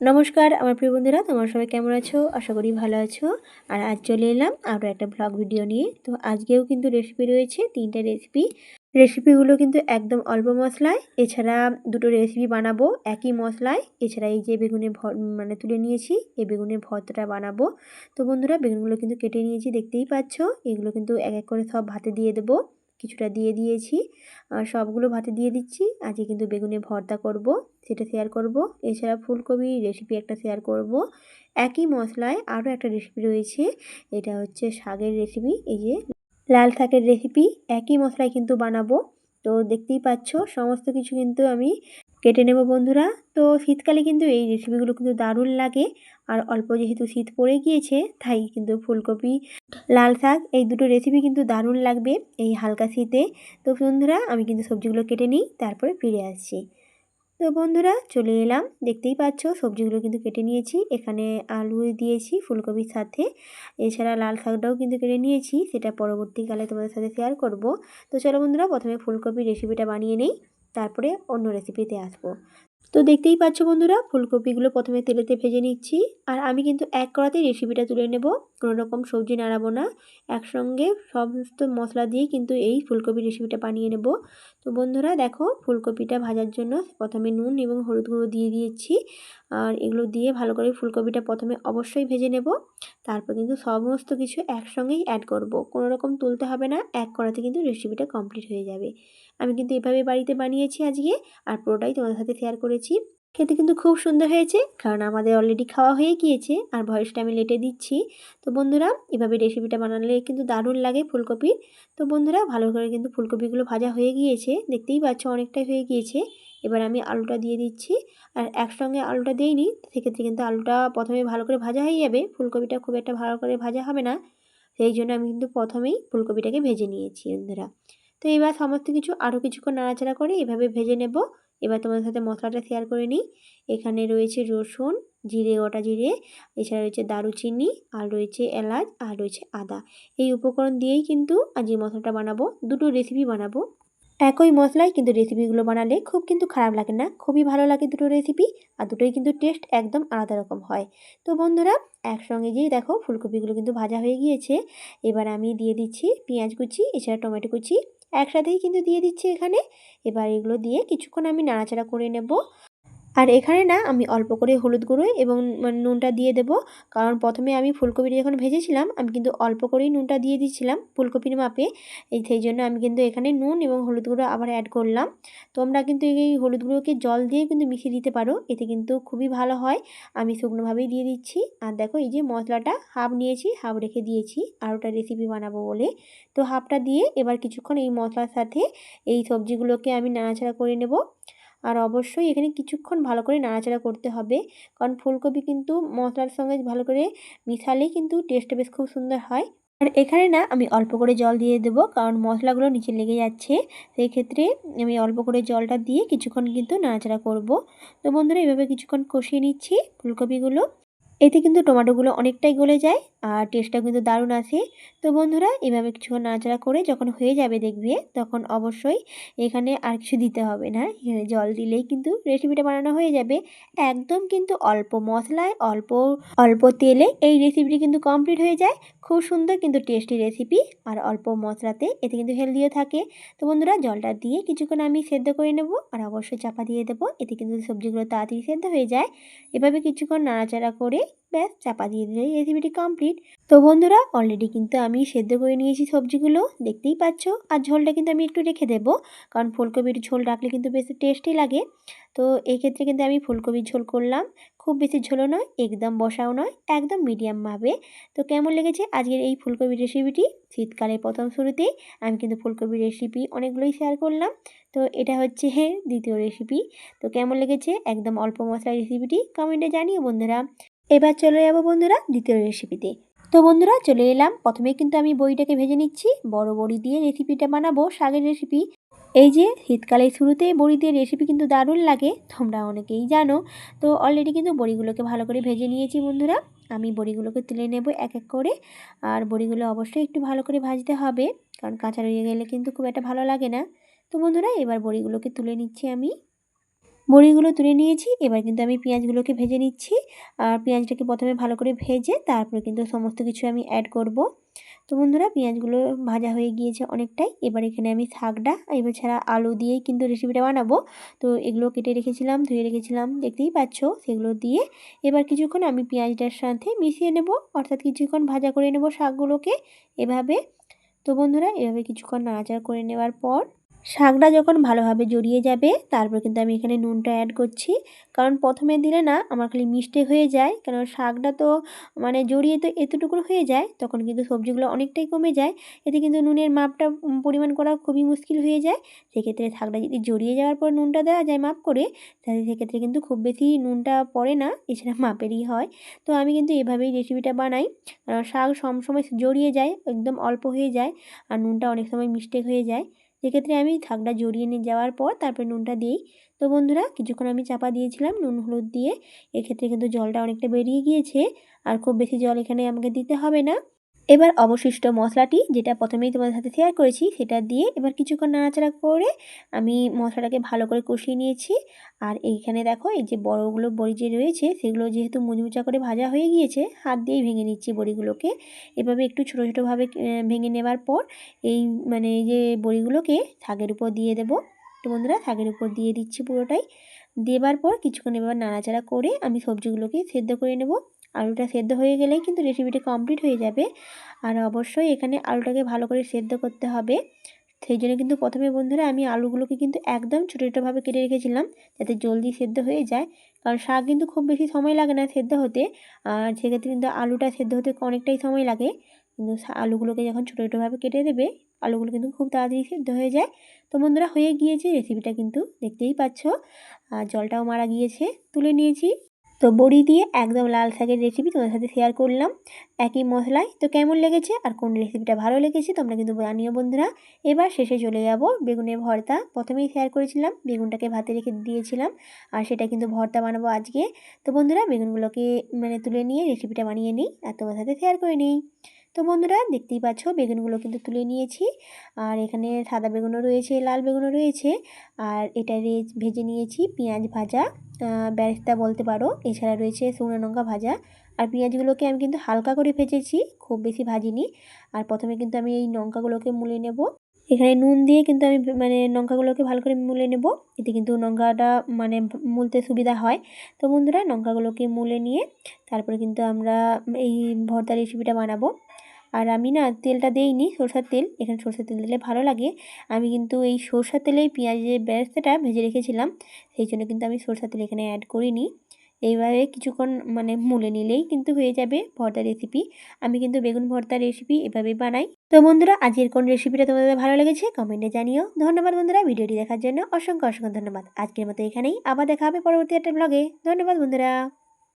নমস্কার, আমার প্রিয় বন্ধুরা, তোমরা সবাই কেমন আছো? আশা করি ভালো আছো। আর আজ চলে এলাম আরও একটা ব্লগ ভিডিও নিয়ে। তো আজকেও কিন্তু রেসিপি রয়েছে, তিনটা রেসিপি রেসিপিগুলো কিন্তু একদম অল্প মশলায়, এছাড়া দুটো রেসিপি বানাবো একই মশলায়। এছাড়া এই যে বেগুনে মানে তুলে নিয়েছি, এই বেগুনের ভর্তাটা বানাবো। তো বন্ধুরা, বেগুনগুলো কিন্তু কেটে নিয়েছি, দেখতেই পাচ্ছ। এগুলো কিন্তু এক এক করে সব ভাতে দিয়ে দেবো। কিছুটা দিয়ে দিয়েছি। সবগুলো ভাতে দিয়ে দিচ্ছি। আজকে কিন্তু বেগুনে ভর্তা করব, সেটা শেয়ার করব। এছাড়া ফুলকপি রেসিপি একটা শেয়ার করব। একই মশলায় আরও একটা রেসিপি রয়েছে, এটা হচ্ছে শাকের রেসিপি এই যে লাল শাকের রেসিপি একই মশলায় কিন্তু বানাবো। তো দেখতেই পাচ্ছ, সমস্ত কিছু কিন্তু আমি কেটে নেব বন্ধুরা। তো শীতকালে কিন্তু এই রেসিপিগুলো কিন্তু দারুণ লাগে। আর অল্প যেহেতু শীত পড়ে গিয়েছে, তাই কিন্তু ফুলকপি, লাল শাক, এই দুটো রেসিপি কিন্তু দারুণ লাগবে এই হালকা শীতে। তো বন্ধুরা, আমি কিন্তু সবজিগুলো কেটে নিই, তারপরে ফিরে আসছি। তো বন্ধুরা, চলে এলাম। দেখতেই পাচ্ছ, সবজিগুলো কিন্তু কেটে নিয়েছি। এখানে আলু দিয়েছি ফুলকপির সাথে। এছাড়া লাল শাকটাও কিন্তু কেটে নিয়েছি, সেটা পরবর্তীকালে তোমাদের সাথে শেয়ার করব। তো চলো বন্ধুরা, প্রথমে ফুলকপির রেসিপিটা বানিয়ে নেই, তারপরে অন্য রেসিপিতে আসব। তো দেখতেই পাচ্ছ বন্ধুরা, ফুলকপিগুলো প্রথমে তেলেতে ভেজে নিচ্ছি। আর আমি কিন্তু এক কড়াতেই রেসিপিটা তুলে নেব, কোনো রকম সবজি নাড়াবো না। একসঙ্গে সমস্ত মশলা দিয়ে কিন্তু এই ফুলকপির রেসিপিটা বানিয়ে নেব। তো বন্ধুরা, দেখো, ফুলকপিটা ভাজার জন্য প্রথমে নুন এবং হলুদ গুঁড়ো দিয়ে দিয়েছি। আর এগুলো দিয়ে ভালো করে ফুলকপিটা প্রথমে অবশ্যই ভেজে নেব। তারপর কিন্তু সমস্ত কিছু একসঙ্গেই অ্যাড করব। কোনো রকম তুলতে হবে না, এক করাতে কিন্তু রেসিপিটা কমপ্লিট হয়ে যাবে। আমি কিন্তু এভাবে বাড়িতে বানিয়েছি আজকে আর পুরোটাই তোমাদের সাথে শেয়ার করেছি। খেতে কিন্তু খুব সুন্দর হয়েছে, কারণ আমাদের অলরেডি খাওয়া হয়ে গিয়েছে আর ভয়েসটা আমি লেটে দিচ্ছি। তো বন্ধুরা, এভাবে রেসিপিটা বানালে কিন্তু দারুণ লাগে ফুলকপির তো বন্ধুরা, ভালো করে কিন্তু ফুলকপিগুলো ভাজা হয়ে গিয়েছে, দেখতেই পাচ্ছ অনেকটাই হয়ে গিয়েছে। এবার আমি আলুটা দিয়ে দিচ্ছি। আর একসঙ্গে আলুটা দিইনি, সেক্ষেত্রে কিন্তু আলুটা প্রথমে ভালো করে ভাজা হয়ে যাবে। ফুলকপিটা খুব একটা ভালো করে ভাজা হবে না। সেই জন্য আমি কিন্তু প্রথমেই ফুলকপিটাকে ভেজে নিয়েছি বন্ধুরা। তো এবার সমস্ত কিছু আরও কিছুক্ষণ নাড়াচাড়া করে এভাবে ভেজে নেব। এবার তোমাদের সাথে মশলাটা শেয়ার করে নিই। এখানে রয়েছে রসুন, জিরে, গোটা জিরে, এছাড়া রয়েছে দারুচিনি, আর রয়েছে এলাচ, আর রয়েছে আদা। এই উপকরণ দিয়েই কিন্তু আজ এই মশলাটা বানাবো, দুটো রেসিপি বানাবো। একই মশলায় কিন্তু রেসিপিগুলো বানালে খুব কিন্তু খারাপ লাগে না। খুবই ভালো লাগে দুটো রেসিপি আর দুটোই কিন্তু টেস্ট একদম আলাদা রকম হয়। তো বন্ধুরা, একসঙ্গে যেই দেখো ফুলকপিগুলো কিন্তু ভাজা হয়ে গিয়েছে। এবার আমি দিয়ে দিচ্ছি পেঁয়াজ কুচি, এছাড়া টমেটো কুচি। একসাথেই কিন্তু দিয়ে দিচ্ছি এখানে। এবার এগুলো দিয়ে কিছুক্ষণ আমি নাড়াচাড়া করে নেব। আর এখানে না আমি অল্প করে হলুদ গুঁড়ো এবং নুনটা দিয়ে দেব। কারণ প্রথমে আমি ফুলকপিটা যখন ভেজেছিলাম, আমি কিন্তু অল্প করেই নুনটা দিয়ে দিচ্ছিলাম ফুলকপির মাপে। এই সেই জন্য আমি কিন্তু এখানে নুন এবং হলুদ গুঁড়ো আবার অ্যাড করলাম। তোমরা কিন্তু এই হলুদ গুঁড়োকে জল দিয়ে কিন্তু মিশিয়ে দিতে পারো, এতে কিন্তু খুবই ভালো হয়। আমি শুকনোভাবেই দিয়ে দিচ্ছি। আর দেখো এই যে মশলাটা হাফ নিয়েছি হাফ রেখে দিয়েছি। আর ওটা রেসিপি বানাবো বলে। তো হাফটা দিয়ে এবার কিছুক্ষণ এই মশলার সাথে এই সবজিগুলোকে আমি নাড়াচাড়া করে নেব। আর অবশ্যই এখানে কিছুক্ষণ ভালো করে নাড়াচাড়া করতে হবে। কারণ ফুলকপি কিন্তু মশলার সঙ্গে ভালো করে মিশালেই কিন্তু টেস্টটা বেশ খুব সুন্দর হয়। আর এখানে না আমি অল্প করে জল দিয়ে দেব, কারণ মশলাগুলো নিচে লেগে যাচ্ছে। সেই ক্ষেত্রে আমি অল্প করে জলটা দিয়ে কিছুক্ষণ কিন্তু নাড়াচাড়া করব। তো বন্ধুরা এভাবে কিছুক্ষণ কষিয়ে নিচ্ছি ফুলকপিগুলো। এতে কিন্তু টমেটোগুলো অনেকটাই গলে যায় আর টেস্টটা কিন্তু দারুণ আসে তো বন্ধুরা, এভাবে কিছুক্ষণ নাড়াচাড়া করে যখন হয়ে যাবে দেখবে, তখন অবশ্যই এখানে আর কিছু দিতে হবে না। এখানে জল দিলেই কিন্তু রেসিপিটা বানানো হয়ে যাবে। একদম কিন্তু অল্প মশলায়, অল্প অল্প তেলে এই রেসিপিটি কিন্তু কমপ্লিট হয়ে যায়। খুব সুন্দর কিন্তু টেস্টি রেসিপি আর অল্প মশলাতে এতে কিন্তু হেলদিও থাকে। তো বন্ধুরা, জলটা দিয়ে কিছুক্ষণ আমি সেদ্ধ করে নেব আর অবশ্যই চাপা দিয়ে দেবো। এতে কিন্তু সবজিগুলো তাড়াতাড়ি সেদ্ধ হয়ে যায়। এভাবে কিছুক্ষণ নাড়াচাড়া করে ব্যাস, চাপা দিয়ে দিলেই রেসিপিটি কমপ্লিট তো বন্ধুরা অলরেডি কিন্তু আমি সেদ্ধ করে নিয়েছি সবজিগুলো, দেখতেই পাচ্ছ। আর ঝোলটা কিন্তু আমি একটু রেখে দেবো, কারণ ফুলকপির ঝোল রাখলে কিন্তু বেশি টেস্টি লাগে। তো এই ক্ষেত্রে কিন্তু আমি ফুলকপির ঝোল করলাম। খুব বেশি ঝোলও নয়, একদম বসাও নয়, একদম মিডিয়ামভাবে তো কেমন লেগেছে আজকের এই ফুলকপির রেসিপিটি শীতকালে প্রথম শুরুতেই আমি কিন্তু ফুলকপির রেসিপি অনেকগুলোই শেয়ার করলাম। তো এটা হচ্ছে দ্বিতীয় রেসিপি তো কেমন লেগেছে? একদম অল্প মশলা রেসিপিটি কমেন্টে জানিও বন্ধুরা। এবার চলে যাব বন্ধুরা দ্বিতীয় রেসিপিতে তো বন্ধুরা চলে এলাম। প্রথমে কিন্তু আমি বড়িটাকে ভেজে নিচ্ছি। বড় বড়ি দিয়ে রেসিপিটা বানাবো, শাকের রেসিপি এই যে শীতকালের শুরুতে বড়ি দিয়ে রেসিপি কিন্তু দারুণ লাগে, তোমরা অনেকেই জানো। তো অলরেডি কিন্তু বড়িগুলোকে ভালো করে ভেজে নিয়েছি বন্ধুরা। আমি বড়িগুলোকে তুলে নেব এক এক করে। আর বড়িগুলো অবশ্যই একটু ভালো করে ভাজতে হবে, কারণ কাঁচা রয়ে গেলে কিন্তু খুব একটা ভালো লাগে না। তো বন্ধুরা এবার বড়িগুলোকে তুলে নিচ্ছি আমি। বড়িগুলো তুলে নিয়েছি, এবার কিন্তু আমি পেঁয়াজগুলোকে ভেজে নিচ্ছি। আর পেঁয়াজটাকে প্রথমে ভালো করে ভেজে তারপরে কিন্তু সমস্ত কিছু আমি অ্যাড করব। তো বন্ধুরা, পেঁয়াজগুলো ভাজা হয়ে গিয়েছে অনেকটাই। এবার এখানে আমি শাকটা, এবার ছাড়া আলু দিয়েই কিন্তু রেসিপিটা বানাবো। তো এগুলো কেটে রেখেছিলাম, ধুয়ে রেখেছিলাম, দেখতেই পাচ্ছ? সেগুলো দিয়ে এবার কিছুক্ষণ আমি পেঁয়াজটার সাথে মিশিয়ে নেব। অর্থাৎ কিছুক্ষণ ভাজা করে নেব শাকগুলোকে এভাবে। তো বন্ধুরা, এভাবে কিছুক্ষণ নাড়াচাড়া করে নেওয়ার পর শাকটা যখন ভালোভাবে জড়িয়ে যাবে, তারপর কিন্তু আমি এখানে নুনটা অ্যাড করছি। কারণ প্রথমে দিলে না আমার খালি মিষ্টি হয়ে যায় কারণ শাকটা তো মানে জড়িয়ে তো এতটুকু হয়ে যায়, তখন কিন্তু সবজিগুলো অনেকটাই কমে যায়। এতে কিন্তু নুনের মাপটা পরিমাণ করা খুবই মুশকিল হয়ে যায়। সেক্ষেত্রে শাকটা যদি জড়িয়ে যাওয়ার পর নুনটা দেওয়া যায় মাপ করে, তাহলে সেক্ষেত্রে কিন্তু খুব বেশি নুনটা পড়ে না, এছাড়া মাপেরই হয়। তো আমি কিন্তু এভাবেই রেসিপিটা বানাই। কারণ শাক সবসময় জড়িয়ে যায়, একদম অল্প হয়ে যায়, আর নুনটা অনেক সময় মিস্টেক হয়ে যায়। সেক্ষেত্রে আমি থাকটা জড়িয়ে নিয়ে যাওয়ার পর তারপরে নুনটা দিই। তো বন্ধুরা, কিছুক্ষণ আমি চাপা দিয়েছিলাম, নুন, হলুদ দিয়ে। এক্ষেত্রে কিন্তু জলটা অনেকটা বেরিয়ে গিয়েছে। আর খুব বেশি জল এখানে আমাকে দিতে হবে না। এবার অবশিষ্ট মশলাটি যেটা প্রথমেই তোমাদের সাথে শেয়ার করেছি, সেটা দিয়ে এবার কিছুক্ষণ নাড়াচাড়া করে আমি মশলাটাকে ভালো করে কষিয়ে নিয়েছি। আর এইখানে দেখো, এই যে বড়গুলো বড়ি যে রয়েছে, সেগুলো যেহেতু মুচমুচা করে ভাজা হয়ে গিয়েছে, হাত দিয়েই ভেঙে নিচ্ছি বড়িগুলোকে। এভাবে একটু ছোটো ছোটোভাবে ভেঙে নেবার পর এই মানে এই যে বড়িগুলোকে শাকের উপর দিয়ে দেবো। তো বন্ধুরা শাকের উপর দিয়ে দিচ্ছি পুরোটাই। দেবার পর কিছুক্ষণ এবার নাড়াচাড়া করে আমি সবজিগুলোকে সেদ্ধ করে নেব। আলুটা সেদ্ধ হয়ে গেলেই কিন্তু রেসিপিটা কমপ্লিট হয়ে যাবে। আর অবশ্যই এখানে আলুটাকে ভালো করে সেদ্ধ করতে হবে। সেই জন্য কিন্তু প্রথমে বন্ধুরা আমি আলুগুলোকে কিন্তু একদম ছোটো ছোটোভাবে কেটে রেখেছিলাম যাতে জলদি সেদ্ধ হয়ে যায়। কারণ শাক কিন্তু খুব বেশি সময় লাগে না সেদ্ধ হতে। আর সেক্ষেত্রে কিন্তু আলুটা সেদ্ধ হতে অনেকটাই সময় লাগে। কিন্তু আলুগুলোকে যখন ছোটো ছোটোভাবে কেটে দেবে, আলুগুলো কিন্তু খুব তাড়াতাড়ি সেদ্ধ হয়ে যায়। তো বন্ধুরা হয়ে গিয়েছে রেসিপিটা কিন্তু, দেখতেই পাচ্ছ। আর জলটাও মারা গিয়েছে, তুলে নিয়েছি। তো বড়ি দিয়ে একদম লাল শাকের রেসিপি তোমাদের সাথে শেয়ার করলাম। একই মশলায়, তো কেমন লেগেছে আর কোন রেসিপিটা ভালো লেগেছে তোমরা কিন্তু জানিও বন্ধুরা। এবার শেষে চলে যাব, বেগুনের ভর্তা প্রথমেই শেয়ার করেছিলাম, বেগুনটাকে ভাতে রেখে দিয়েছিলাম আর সেটা কিন্তু ভর্তা বানাবো আজকে। তো বন্ধুরা, বেগুনগুলোকে মানে তুলে নিয়ে রেসিপিটা বানিয়ে নিই আর তোমার সাথে শেয়ার করে নিই। তো বন্ধুরা দেখতেই পাচ্ছ, বেগুনগুলো কিন্তু তুলে নিয়েছি। আর এখানে সাদা বেগুনও রয়েছে, লাল বেগুনও রয়েছে। আর এটা ভেজে নিয়েছি পেঁয়াজ ভাজা। ব্যারেস্তা বলতে পারো, এছাড়া রয়েছে শুকনো লঙ্কা ভাজা। আর পেঁয়াজগুলোকে আমি কিন্তু হালকা করে ভেজেছি, খুব বেশি ভাজিনি। আর প্রথমে কিন্তু আমি এই লঙ্কাগুলোকে মুলে নেব। এখানে নুন দিয়ে কিন্তু আমি মানে লঙ্কাগুলোকে ভালো করে মুলে নেব। এতে কিন্তু লঙ্কাটা মানে মুলতে সুবিধা হয়। তো বন্ধুরা লঙ্কাগুলোকে মুলে নিয়ে তারপরে কিন্তু আমরা এই ভর্তা রেসিপিটা বানাবো। আর আমি না তেলটা দেইনি, সরষার তেল। এখানে সরষার তেল দিলে ভালো লাগে। আমি কিন্তু এই সরষার তেলেই পেঁয়াজের বেরেস্তাটা ভেজে রেখেছিলাম। সেই জন্য কিন্তু আমি সরষার তেল এখানে অ্যাড করিনি। এইভাবে কিছুক্ষণ মানে মুলে নিলেই কিন্তু হয়ে যাবে ভর্তা রেসিপি আমি কিন্তু বেগুন ভর্তা রেসিপি এভাবে বানাই। তো বন্ধুরা, আজকের কোন রেসিপিটা তোমাদের ভালো লেগেছে কমেন্টে জানিও। ধন্যবাদ বন্ধুরা, ভিডিওটি দেখার জন্য অসংখ্য অসংখ্য ধন্যবাদ। আজকের মতো এখানেই আবার দেখা হবে পরবর্তী একটা ব্লগে ধন্যবাদ বন্ধুরা।